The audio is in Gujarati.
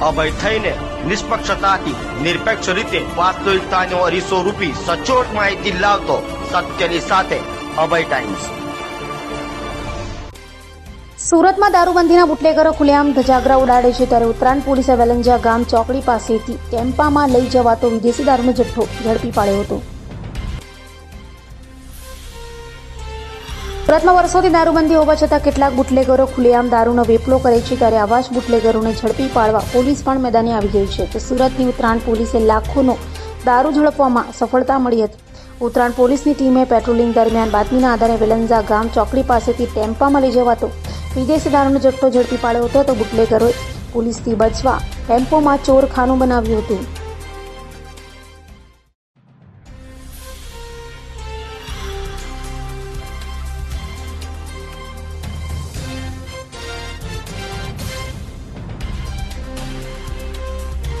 અભય થઈને નિષ્પક્ષતાથી, નિરપેક્ષ રીતે વાસ્તવિકતાનો અરીસો રૂપી સચોટ માહિતી લાવતો સત્યની સાથે અભય ટાઈમ્સ. સુરતમાં દારૂબંધીના બુટલેગરો ખુલ્લેઆમ ધજાગરા ઉડાડે છે ત્યારે ઉત્તરાયણ પોલીસે વેલંજા ગામ ચોકડી પાસેથી ટેમ્પામાં લઈ જવાતો વિદેશી દારૂનો જથ્થો ઝડપી પાડ્યો હતો. સુરતમાં વર્ષોથી દારૂબંધી હોવા છતાં કેટલાક બુટલેગરો ખુલ્લેઆમ દારૂનો વેપલો કરે છે ત્યારે આવા જ બુટલેગરોને ઝડપી પાડવા પોલીસ પણ મેદાને આવી ગઈ છે. તો સુરતની ઉત્તરાયણ પોલીસે લાખોનો દારૂ ઝડપવામાં સફળતા મળી હતી. ઉત્તરાયણ પોલીસની ટીમે પેટ્રોલિંગ દરમિયાન બાતમીના આધારે વેલંજા ગામ ચોકડી પાસેથી ટેમ્પામાં લઈ જવાતો વિદેશી દારૂનો જથ્થો ઝડપી પાડ્યો હતો તો બુટલેગરોએ પોલીસથી બચવા ટેમ્પોમાં ચોરખાનું બનાવ્યું હતું.